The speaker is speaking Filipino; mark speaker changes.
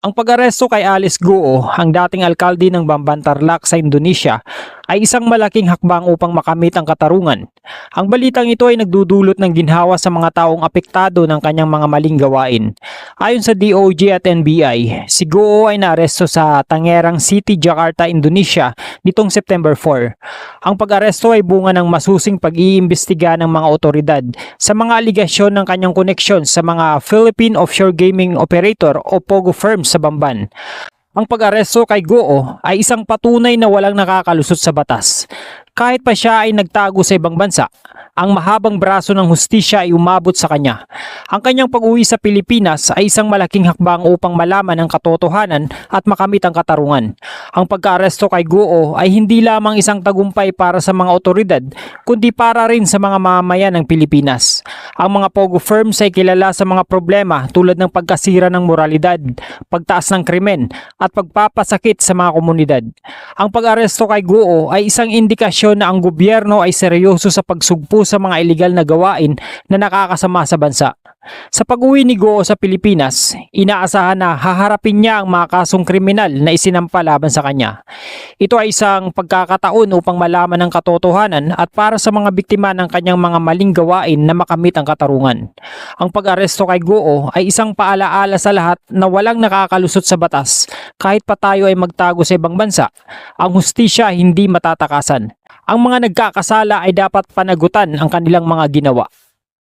Speaker 1: Ang pag-aresto kay Alice Guo, ang dating alkalde ng Bamban Tarlac sa Indonesia, ay isang malaking hakbang upang makamit ang katarungan. Ang balitang ito ay nagdudulot ng ginhawa sa mga taong apektado ng kanyang mga maling gawain. Ayon sa DOJ at NBI, si Guo ay naaresto sa Tangerang City, Jakarta, Indonesia nitong September 4. Ang pag-aresto ay bunga ng masusing pag-iimbestiga ng mga otoridad sa mga aligasyon ng kanyang koneksyon sa mga Philippine Offshore Gaming Operator o POGO firms sa Bamban. Ang pag-aresto kay Goo ay isang patunay na walang nakakalusot sa batas. Kahit pa siya ay nagtago sa ibang bansa, ang mahabang braso ng hustisya ay umabot sa kanya. Ang kanyang pag-uwi sa Pilipinas ay isang malaking hakbang upang malaman ang katotohanan at makamit ang katarungan. Ang pagkaaresto kay Goo ay hindi lamang isang tagumpay para sa mga otoridad, kundi para rin sa mga mamamayan ng Pilipinas. Ang mga POGO firms ay kilala sa mga problema tulad ng pagkasira ng moralidad, pagtaas ng krimen, at pagpapasakit sa mga komunidad. Ang pag-aresto kay Guo ay isang indikasyon na ang gobyerno ay seryoso sa pagsugpo sa mga ilegal na gawain na nakakasama sa bansa. Sa pag-uwi ni Guo sa Pilipinas, inaasahan na haharapin niya ang mga kasong kriminal na isinampa laban sa kanya. Ito ay isang pagkakataon upang malaman ang katotohanan at para sa mga biktima ng kanyang mga maling gawain na makamit ang katarungan. Ang pag-aresto kay Guo ay isang paalaala sa lahat na walang nakakalusot sa batas kahit pa tayo ay magtago sa ibang bansa. Ang hustisya hindi matatakasan. Ang mga nagkakasala ay dapat panagutan ang kanilang mga ginawa.